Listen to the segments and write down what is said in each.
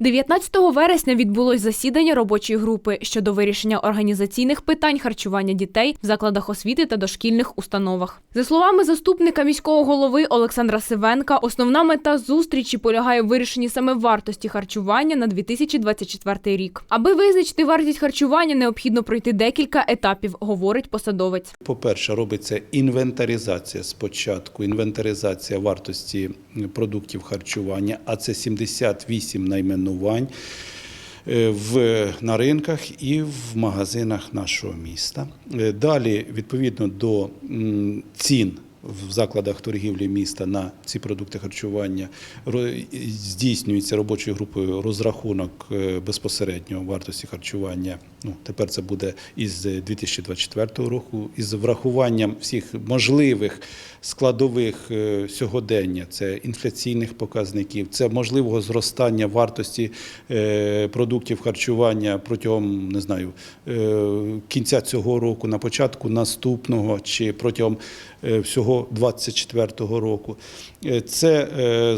19 вересня відбулось засідання робочої групи щодо вирішення організаційних питань харчування дітей в закладах освіти та дошкільних установах. За словами заступника міського голови Олександра Сивенка, основна мета зустрічі полягає в вирішенні саме вартості харчування на 2024 рік. Аби визначити вартість харчування, необхідно пройти декілька етапів, говорить посадовець. По-перше, робиться інвентаризація спочатку, інвентаризація вартості продуктів харчування, а це 78 найменувань е, в, на ринках і в магазинах нашого міста. Е, Далі, відповідно до цін в закладах торгівлі міста на ці продукти харчування здійснюється робочою групою розрахунок е, безпосередньо вартості харчування. Ну, тепер це буде із 2024 року, із врахуванням всіх можливих складових е, сьогодення, це інфляційних показників, це можливого зростання вартості е, продуктів харчування протягом не знаю е, кінця цього року, на початку наступного чи протягом всього 2024 року. Це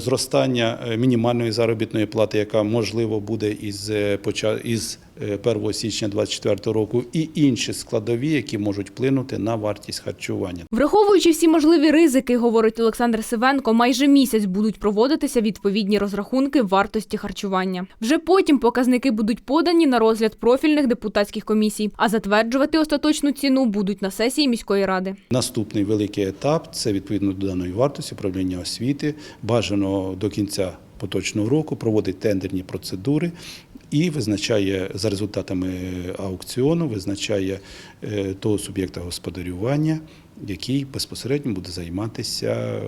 зростання мінімальної заробітної плати, яка можливо буде із поча- із е, 1 січня 2024 року, і інші складові, які можуть вплинути на вартість харчування. Враховуючи всі можливі ризики, говорить Олександр Сивенко, майже місяць будуть проводитися відповідні розрахунки вартості харчування. Вже потім показники будуть подані на розгляд профільних депутатських комісій, а затверджувати остаточну ціну будуть на сесії міської ради. Наступний великий етап це відповідно до даної вартості управління освіти. Бажано до кінця поточного року проводить тендерні процедури і визначає за результатами аукціону, визначає е, того суб'єкта господарювання, який безпосередньо буде займатися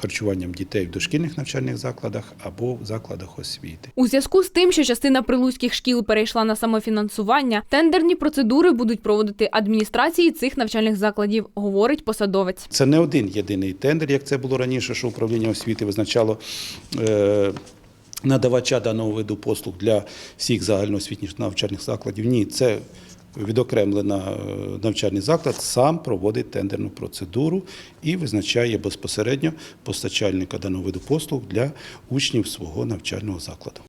харчуванням дітей в дошкільних навчальних закладах або в закладах освіти. У зв'язку з тим, що частина прилуцьких шкіл перейшла на самофінансування, тендерні процедури будуть проводити адміністрації цих навчальних закладів, говорить посадовець. Це не один єдиний тендер, як це було раніше, що управління освіти визначало. Е- Надавача даного виду послуг для всіх загальноосвітніх навчальних закладів. Ні, це відокремлена е, навчальний заклад сам проводить тендерну процедуру і визначає безпосередньо постачальника даного виду послуг для учнів свого навчального закладу.